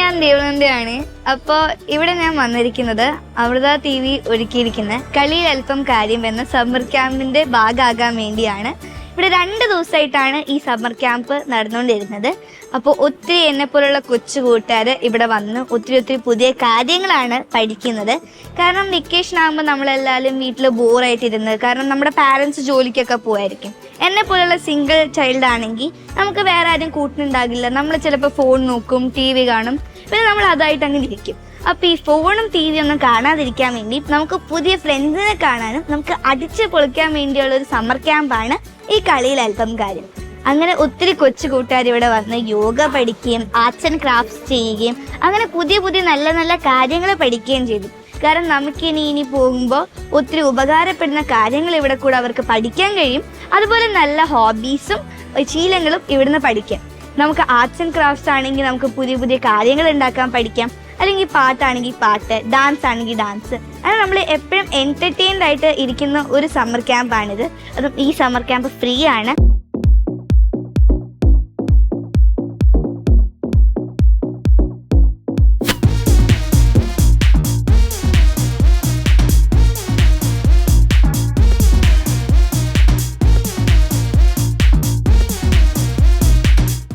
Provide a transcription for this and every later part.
ഞാൻ ദേവനന്ദയാണ്. അപ്പോൾ ഇവിടെ ഞാൻ വന്നിരിക്കുന്നത് അമൃത ടി വി ഒരുക്കിയിരിക്കുന്ന കളിയിൽ അല്പം കാര്യം എന്ന സമ്മർ ക്യാമ്പിന്റെ ഭാഗമാകാൻ വേണ്ടിയാണ്. ഇവിടെ രണ്ട് ദിവസമായിട്ടാണ് ഈ സമ്മർ ക്യാമ്പ് നടന്നുകൊണ്ടിരുന്നത്. അപ്പോൾ ഒത്തിരി എന്നെ പോലുള്ള കൊച്ചു കൂട്ടുകാർ ഇവിടെ വന്ന്. ഒത്തിരി ഒത്തിരി പുതിയ കാര്യങ്ങളാണ് പഠിക്കുന്നത്. കാരണം വെക്കേഷൻ ആകുമ്പോൾ നമ്മളെല്ലാവരും വീട്ടിൽ ബോറായിട്ടിരുന്നത് കാരണം നമ്മുടെ പാരൻസ് ജോലിക്കൊക്കെ പോയായിരിക്കും എന്നെ പോലുള്ള സിംഗിൾ ചൈൽഡ് ആണെങ്കിൽ നമുക്ക് വേറെ ആരും കൂട്ടിനുണ്ടാകില്ല നമ്മൾ ചിലപ്പോൾ ഫോൺ നോക്കും ടി വി കാണും. പിന്നെ നമ്മൾ അതായിട്ട് അങ്ങനെ ഇരിക്കും. അപ്പോൾ ഈ ഫോണും ടി വി ഒന്നും കാണാതിരിക്കാൻ വേണ്ടി നമുക്ക് പുതിയ ഫ്രണ്ട്സിനെ കാണാനും നമുക്ക് അടിച്ച് പൊളിക്കാൻ വേണ്ടിയുള്ള ഒരു സമ്മർ ക്യാമ്പാണ് ഈ കളിയിൽ അല്പം കാര്യം അങ്ങനെ ഒത്തിരി കൊച്ചു കൂട്ടുകാർ ഇവിടെ വന്ന് യോഗ പഠിക്കുകയും ആർട്സ് ആൻഡ് ക്രാഫ്റ്റ്സ് ചെയ്യുകയും അങ്ങനെ പുതിയ പുതിയ നല്ല നല്ല കാര്യങ്ങൾ പഠിക്കുകയും ചെയ്തു. കാരണം നമുക്കിനി ഇനി പോകുമ്പോൾ ഒത്തിരി ഉപകാരപ്പെടുന്ന കാര്യങ്ങൾ ഇവിടെ കൂടെ അവർക്ക് പഠിക്കാൻ കഴിയും. അതുപോലെ നല്ല ഹോബീസും ശീലങ്ങളും ഇവിടുന്ന് പഠിക്കാം. നമുക്ക് ആർട്സ് ആൻഡ് ക്രാഫ്റ്റ്സ് ആണെങ്കിൽ നമുക്ക് പുതിയ പുതിയ കാര്യങ്ങൾ ഉണ്ടാക്കാൻ പഠിക്കാം. അല്ലെങ്കിൽ പാട്ടാണെങ്കിൽ പാട്ട് ഡാൻസ് ആണെങ്കിൽ ഡാൻസ് അങ്ങനെ നമ്മൾ എപ്പോഴും എന്റർടൈൻഡ് ആയിട്ട് ഇരിക്കുന്ന ഒരു സമ്മർ ക്യാമ്പാണിത് അതും ഈ സമ്മർ ക്യാമ്പ് ഫ്രീ ആണ്.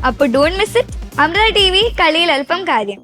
അപ്പോൾ don't miss it Amrita T V കളിയിൽ അല്പം കാര്യം.